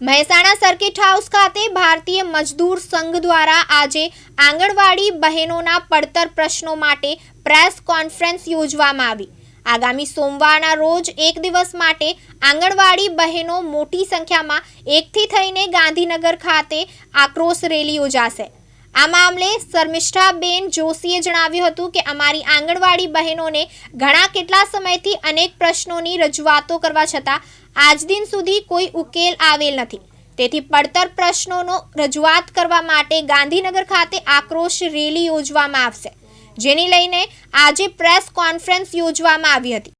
Mehsana circuit house ખાતે ભારતીય મજદૂર સંઘ દ્વારા આજે આંગણવાડી બહેનોના પડતર પ્રશ્નો માટે પ્રેસ કોન્ફરન્સ યોજવામાં આવી. આગામી સોમવારના રોજ એક દિવસ માટે આંગણવાડી બહેનો મોટી સંખ્યામાં એકથી થઈને ગાંધીનગર ખાતે આક્રોશ રેલી યોજાશે. આ મામલે શર્મિષ્ઠાબેન જોશીએ જણાવ્યું હતું કે અમારી આંગણવાડી બહેનોને ઘણા કેટલા સમયથી અનેક પ્રશ્નોની રજૂઆતો કરવા છતાં આજ દિન સુધી કોઈ ઉકેલ આવેલ નથી. તેથી પડતર પ્રશ્નોનો રજૂઆત કરવા માટે ગાંધીનગર ખાતે આક્રોશ રેલી યોજવામાં આવશે જેને લઈને આજે પ્રેસ કોન્ફરન્સ યોજવામાં આવી હતી.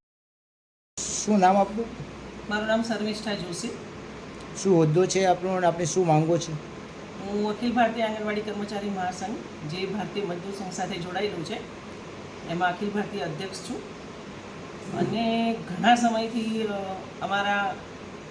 શું નામ આપનું? મારું નામ શર્મિષ્ઠા જોશી. શું હોદ્દો છે આપનો અને આપણે શું માંગો છે? હું અખિલ ભારતીય આંગણવાડી કર્મચારી મહાસંઘ જે ભારતીય મજદૂર સંઘ સાથે જોડાયેલું છે, એમાં અખિલ ભારતીય અધ્યક્ષ છું. અને ઘણા સમયથી અમારા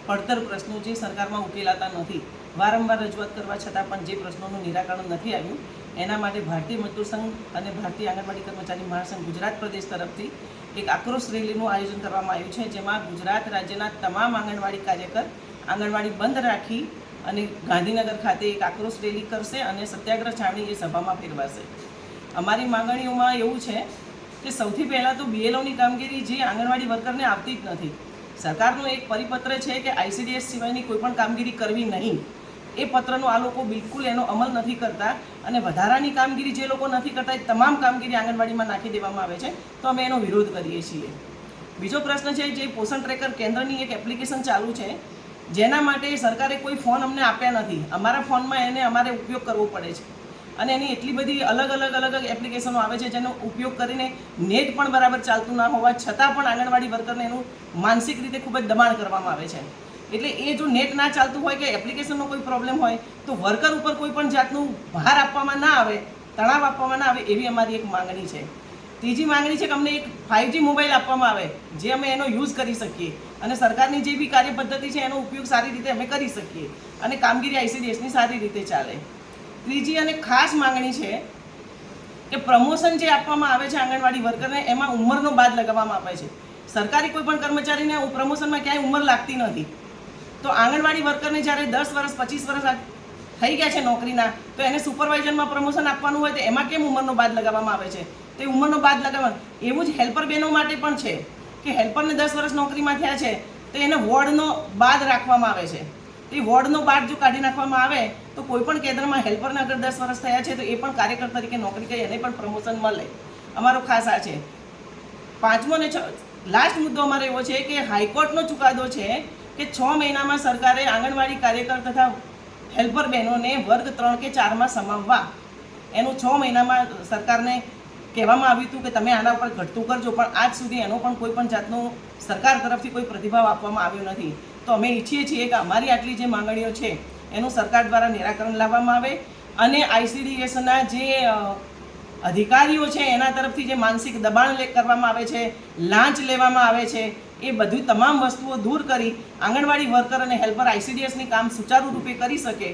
પડતર પ્રશ્નો જે સરકારમાં ઉકેલાતા નથી, વારંવાર રજૂઆત કરવા છતાં પણ જે પ્રશ્નોનું નિરાકરણ નથી આવ્યું, એના માટે ભારતીય મજદૂર સંઘ અને ભારતીય આંગણવાડી કર્મચારી મહાસંઘ ગુજરાત પ્રદેશ તરફથી એક આક્રોશ રેલીનું આયોજન કરવામાં આવ્યું છે, જેમાં ગુજરાત રાજ્યના તમામ આંગણવાડી કાર્યકર આંગણવાડી બંધ રાખી અને ગાંધીનગર ખાતે એક આક્રોશ રેલી કરશે અને સત્યાગ્રહ છાવણી એ સભામાં ફેરવાશે. અમારી માંગણીઓમાં એવું છે કે સૌથી પહેલાં તો બીએલઓની કામગીરી જે આંગણવાડી વર્કરને આવતી જ નથી. સરકારનો એક પરિપત્ર છે કે આઈસીડીએસ સિવાયની કોઈ પણ કામગીરી કરવી નહીં. એ પત્રનો આ લોકો બિલકુલ એનો અમલ નથી કરતા અને વધારાની કામગીરી જે લોકો નથી કરતા એ તમામ કામગીરી આંગણવાડીમાં નાખી દેવામાં આવે છે, તો અમે એનો વિરોધ કરીએ છીએ. બીજો પ્રશ્ન છે જે પોષણ ટ્રેકર કેન્દ્રની એક એપ્લિકેશન ચાલુ છે જેના માટે સરકારે કોઈ ફોન અમને આપ્યા નથી. અમારા ફોનમાં એને અમારે ઉપયોગ કરવો પડે છે. અને એની એટલી બધી અલગ અલગ અલગ એપ્લિકેશનો આવે છે જેનો ઉપયોગ કરીને નેટ પણ બરાબર ચાલતું ના હોવા છતાં પણ આંગણવાડી વર્કરને એનું માનસિક રીતે ખૂબ જ દબાણ કરવામાં આવે છે. એટલે એ જો નેટ ના ચાલતું હોય કે એપ્લિકેશનનો કોઈ પ્રોબ્લેમ હોય, તો વર્કર ઉપર કોઈ પણ જાતનું ભાર આપવામાં ના આવે, તણાવ આપવામાં ના આવે એવી અમારી એક માંગણી છે. ત્રીજી માંગણી છે કે અમને એક ફાઇવજી મોબાઈલ આપવામાં આવે, જે અમે એનો યુઝ કરી શકીએ. અને સરકારની જે બી કાર્ય પદ્ધતિ છે, એનો ઉપયોગ સારી રીતે અમે કરી શકીએ. અને કામગીરી આઈસીડીએસની સારી રીતે ચાલે. ત્રીજી અને ખાસ માંગણી છે કે પ્રમોશન જે આપવામાં આવે છે આંગણવાડી વર્કરને, એમાં ઉંમરનો બાદ લગાવવામાં આવે છે. સરકારી કોઈ પણ કર્મચારીને પ્રમોશનમાં ક્યાંય ઉંમર લાગતી નથી. તો આંગણવાડી વર્કરને જ્યારે દસ વર્ષ, પચીસ વર્ષ થઈ ગયા છે નોકરીના, તો એને સુપરવાઇઝરમાં પ્રમોશન આપવાનું હોય તો એમાં કેમ ઉંમરનો બાદ લગાવવામાં આવે છે? તો ઉંમરનો બાદ લગાવવાનું. એવું જ હેલ્પર બહેનો માટે પણ છે કે હેલ્પરને દસ વર્ષ નોકરીમાં થયા છે, તો એને વોર્ડનો બાદ રાખવામાં આવે છે. તો એ વોર્ડનો બાદ જો કાઢી નાખવામાં આવે, તો કોઈ પણ કેન્દ્રમાં હેલ્પરને અગર દસ વર્ષ થયા છે, તો એ પણ કાર્યકર તરીકે નોકરી કરી એને પણ પ્રમોશન મળે. અમારો ખાસ આ છે. પાંચમો ને છ લાસ્ટ મુદ્દો અમારો એવો છે કે હાઈકોર્ટનો ચુકાદો છે કે છ મહિનામાં સરકારે આંગણવાડી કાર્યકર તથા હેલ્પર બહેનોને વર્ગ ત્રણ કે ચારમાં સમાવવા. એનું છ મહિનામાં સરકારને કહેવામાં આવ્યું હતું કે તમે આના ઉપર ઘટતું કરજો, પણ આજ સુધી એનો પણ કોઈ પણ જાતનો સરકાર તરફથી કોઈ પ્રતિભાવ આપવામાં આવ્યો નથી. તો અમે ઈચ્છીએ છીએ કે અમારી આટલી જે માંગણીઓ છે, એનું સરકાર દ્વારા નિરાકરણ લાવવામાં આવે અને આઈસીડીએસના જે અધિકારીઓ છે, એના તરફથી જે માનસિક દબાણ કરવામાં આવે છે, લાંચ લેવામાં આવે છે એ બધી તમામ વસ્તુઓ દૂર કરી આંગણવાડી વર્કર અને હેલ્પર આઈસીડીએસની કામ સુચારુ રૂપે કરી શકે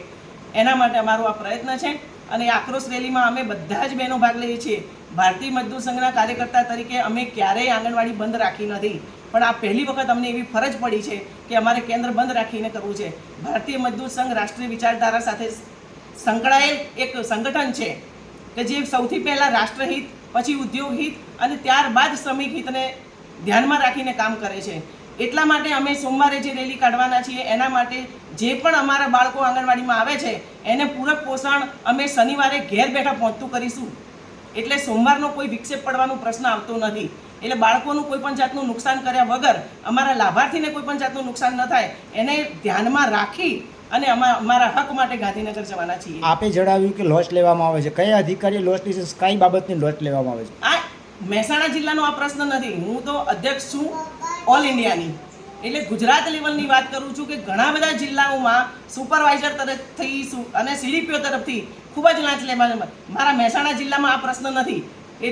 એના માટે અમારો આ પ્રયત્ન છે અને આક્રોશ રેલીમાં અમે બધા જ બહેનો ભાગ લઈએ છીએ. ભારતીય મજદૂર સંઘના કાર્યકર્તા તરીકે અમે ક્યારેય આંગણવાડી બંધ રાખી નથી. પણ આ પહેલી વખત અમને એવી ફરજ પડી છે કે અમારે કેન્દ્ર બંધ રાખીને કરવું છે. ભારતીય મજદૂર સંઘ રાષ્ટ્રીય વિચારધારા સાથે સંકળાયેલ એક સંગઠન છે કે જે સૌથી પહેલાં રાષ્ટ્રહિત, પછી ઉદ્યોગ હિત અને ત્યારબાદ શ્રમિક હિતને ધ્યાનમાં રાખીને કામ કરે છે. એટલા માટે અમે સોમવારે જે રેલી કાઢવાના છીએ એના માટે જે પણ અમારા બાળકો આંગણવાડીમાં આવે છે એને પૂરક પોષણ અમે શનિવારે ઘેર બેઠા પહોંચતું કરીશું. એટલે સોમવારનો કોઈ વિક્ષેપ પડવાનો પ્રશ્ન આવતો નથી. એટલે બાળકોનું કોઈ પણ જાતનું નુકસાન કર્યા વગર અમારા લાભાર્થીને કોઈ પણ જાતનું નુકસાન ન થાય એને ધ્યાનમાં રાખી અને અમા અમારા હક માટે ગાંધીનગર જવાના છીએ. આપે જણાવ્યું કે લોસ લેવામાં આવે છે. કયા અધિકારી લોસ લીધી છે? કઈ બાબતની લોસ લેવામાં આવે છે? મહેસાણા જિલ્લાનો આ પ્રશ્ન નથી. હું તો અધ્યક્ષ છું ઓલ ઇન્ડિયાની એટલે ગુજરાત લેવલની વાત કરું છું કે ઘણા બધા જિલ્લાઓમાં સુપરવાઇઝર તરફથી અને સીડીપીઓ તરફથી ખૂબ જ લાંચ લેવામાં મારા મહેસાણા જિલ્લામાં આ પ્રશ્ન નથી. એ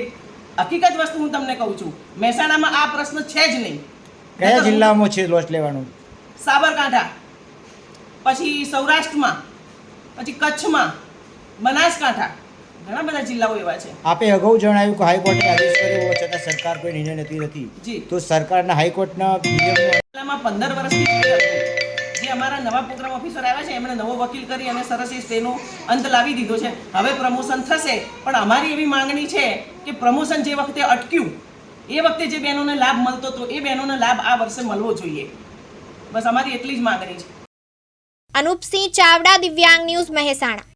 હકીકત વસ્તુ હું તમને કહું છું. મહેસાણામાં આ પ્રશ્ન છે જ નહીં. કયા જિલ્લામાં છે લોસ લેવાનું? સાબરકાંઠા પછી સૌરાષ્ટ્રમાં પછી કચ્છમાં બનાસકાંઠા ઘણા બધા જિલ્લાઓ એવા છે. આપે અગાઉ જણાવ્યું કે હાઈકોર્ટે આદેશ કર્યો હોવા છતાં સરકાર કોઈ નિર્ણય નથી જી. તો સરકારના હાઈકોર્ટના જિલ્લામાં પંદર વર્ષથી જે જે અમારા નવા પ્રોગ્રામ ઓફિસર આવ્યા છે એમણે નવો વકીલ કરી અને સરસ એ સ્ટેનો અંત લાવી દીધો છે. હવે પ્રમોશન થશે. પણ અમારી એવી માંગણી છે કે પ્રમોશન જે વખતે અટક્યું એ વખતે જે બહેનોને લાભ મળતો હતો એ બહેનોને લાભ આ વર્ષે મળવો જોઈએ. બસ અમારી એટલી જ માંગણી છે. અનુપસિંહ ચાવડા દિવ્યાંગ ન્યૂઝ મહેસાણા.